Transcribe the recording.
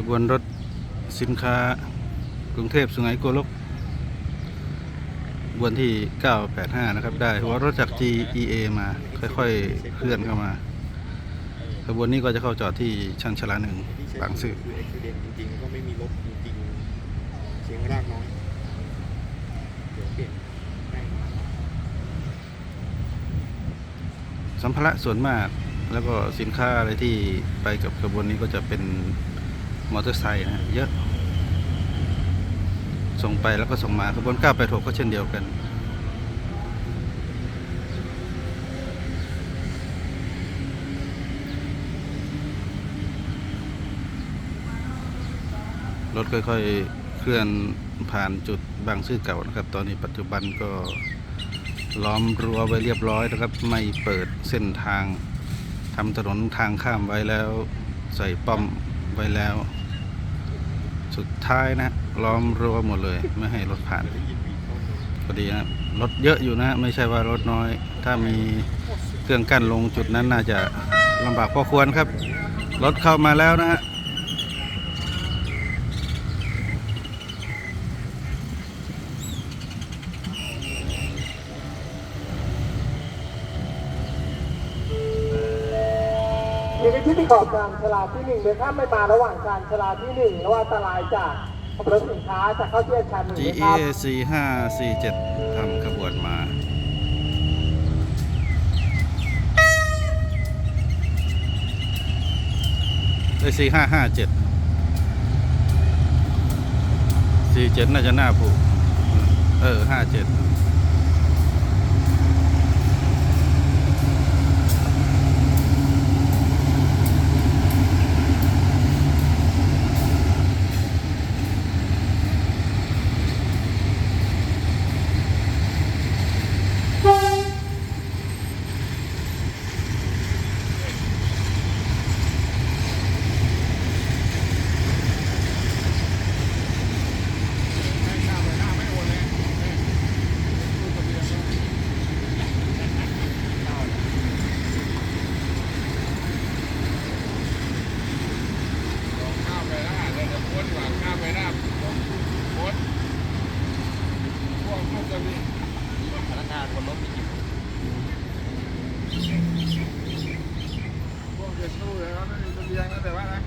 ขบวนรถสินค้ากรุงเทพสุไหงโกลกขบวนที่ 985 นะครับ ได้หัวรถจาก GEA มา ค่อยๆ เคลื่อนเข้ามาขบวนนี้ก็จะเข้าจอดที่ชันชลาหนึ่งบางซื่อจริงๆก็ไม่มีรถจริงๆเสียงรากน้อยเดี๋ยวเปลี่ยนสัมภาระส่วนมาก แล้วก็สินค้าอะไรที่ไปกับขบวนนี้ก็จะเป็น มอเตอร์ไซค์นะฮะเยอะ ส่งไปแล้วก็ส่งมาขบวน986ก็เช่นเดียวกัน รถค่อยๆ เคลื่อนผ่านจุดบางซื่อเก่านะครับ ตอนนี้ปัจจุบันก็ล้อมรั้วไว้เรียบร้อยนะครับ ไม่เปิดเส้นทางทำถนนทางข้ามไว้แล้วใส่ป้อม ไว้แล้ว สุดท้ายนะล้อมรั้วหมดเลย ไม่ให้รถผ่านพอดีนะรถเยอะอยู่นะ ไม่ใช่ว่ารถน้อย ถ้ามีเครื่องกั้นลงจุดนั้นน่าจะลำบากพอควรครับ รถเข้ามาแล้วนะฮะ มีวิธีประกอบการชลาที่หนึ่งโดยถ้าไม่มาระหว่างการชลาที่หนึ่งระหว่างอันตรายจากรถสินค้าจะเข้าที่อาคารหนึ่งนะ GA ครับ4547ทำขบวนมาได้สี่ห้าห้าเจ็ดสี่เจ็ดน่าจะหน้าผูกเออห้าเจ็ด น่าจะมีพนักงานบนรถพวกเด็สู้เยครับไม่มีระเบียงนะแต่ว่านะ